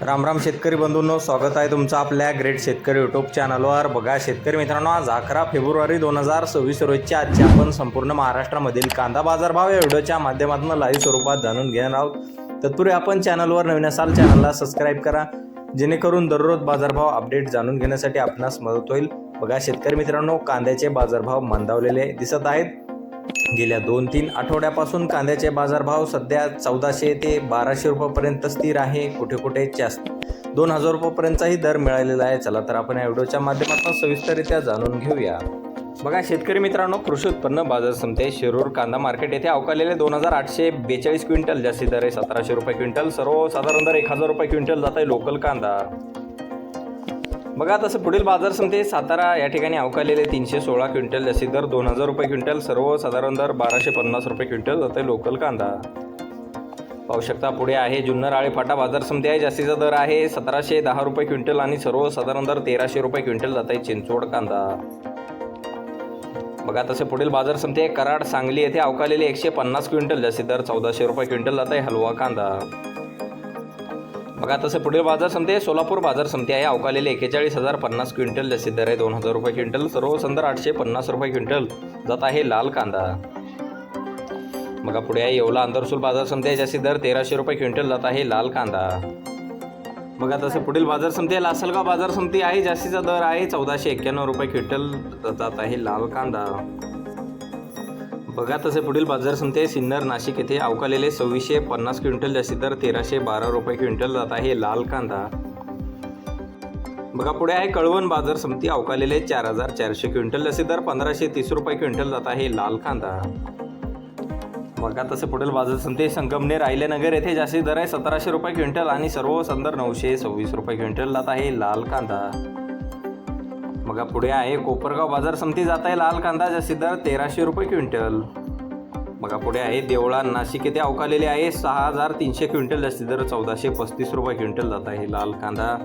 राम राम शेतकरी बंधूंनो स्वागत आहे तुमचं आपल्या ग्रेट शेतकरी यूट्यूब चॅनलवर बघा शेतकरी मित्रांनो आज अकरा फेब्रुवारी दोन हजार सव्वीस रोजच्या आजच्या आपण संपूर्ण महाराष्ट्रामधील कांदा बाजारभाव या व्हिडिओच्या माध्यमातून लाईव्ह स्वरूपात जाणून घेणार आहोत. तत्पूर्वी आपण चॅनलवर नवीन असाल चॅनलला सबस्क्राईब करा. जेणेकरून दररोज बाजारभाव अपडेट जाणून घेण्यासाठी आपणास मदत होईल. बघा शेतकरी मित्रांनो कांद्याचे बाजारभाव मंदावलेले दिसत आहेत. गेल्या दोन तीन आठवड्यापासून कांद्याचे बाजारभाव सध्या चौदाशे ते बाराशे रुपयापर्यंत स्थिर आहे. कुठे कुठे जास्त. दोन हजार रुपयापर्यंतचाही दर मिळालेला आहे. चला तर आपण या व्हिडिओच्या माध्यमातून सविस्तररित्या जाणून घेऊया. बघा शेतकरी मित्रांनो कृषी उत्पन्न बाजार समिती शिरूर कांदा मार्केट येथे अवकालेले दोन हजार आठशे बेचाळीस क्विंटल जास्ती दर आहे. सतराशे रुपये क्विंटल सर्वसाधारण दर एक हजार रुपये क्विंटल जात आहे लोकल कांदा. बघा तसं पुढील बाजार समिती सातारा या ठिकाणी अवकालेले तीनशे सोळा क्विंटल जास्ती दर दोन हजार रुपये क्विंटल सर्वसाधारण दर बाराशे पन्नास रुपये क्विंटल जाते लोकल कांदा. पाहू शकता पुढे आहे जुन्नर आळे फाटा बाजार समिती आहे जास्तीचा दर आहे सतराशे दहा रुपये क्विंटल आणि सर्वसाधारण दर तेराशे रुपये क्विंटल जात आहे चिंचवड कांदा. बघा तसे पुढील बाजार समिती आहे कराड सांगली येथे अवकालेले एकशे पन्नास क्विंटल जास्ती दर चौदाशे रुपये क्विंटल जात आहे हलवा कांदा. बघा तसे पुढील बाजार समिती आहे सोलापूर बाजार समिती आहे अवकालेले एकेचाळीस हजार पन्नास क्विंटल जास्ती दर आहे दोन हजार रुपये क्विंटल. सर्व संदर आठशे पन्नास रुपये क्विंटल. जात आहे लाल कांदा. बघा पुढे आहे येवला आंतरसूल बाजार समिती आहे जास्तीत दर तेराशे रुपये क्विंटल जात आहे लाल कांदा. बघा तसे पुढील बाजार समिती आहे लासलगाव बाजार समिती आहे जास्तीचा दर आहे चौदाशे एक्क्याण्णव रुपये क्विंटल जात आहे लाल कांदा. बघा तसे पुढील बाजार समिती सिन्नर नाशिक येथे अवकालेले सव्वीसशे पन्नास क्विंटल जास्ती दर तेराशे बारा रुपये क्विंटल जात आहे लाल कांदा. बघा पुढे आहे कळवण बाजार समिती अवकालेले चार हजार चारशे क्विंटल जास्ती दर पंधराशे तीस रुपये क्विंटल जात आहे लाल कांदा. बघा तसे पुढील बाजार समिती संगमनेर राहिलेनगर येथे जास्ती दर आहे सतराशे रुपये क्विंटल आणि सर्व संदर नऊशे सव्वीस रुपये क्विंटल जात आहे लाल कांदा. बघा पुढे आहे कोपरगाव बाजार समिती जात आहे लाल कांदा जास्तीत दर तेराशे रुपये क्विंटल. बघा पुढे आहे देवळा नाशिक येथे अवकालेले आहे सहा हजार तीनशे क्विंटल जास्तीत दर चौदाशे पस्तीस रुपये क्विंटल जात आहे लाल कांदा.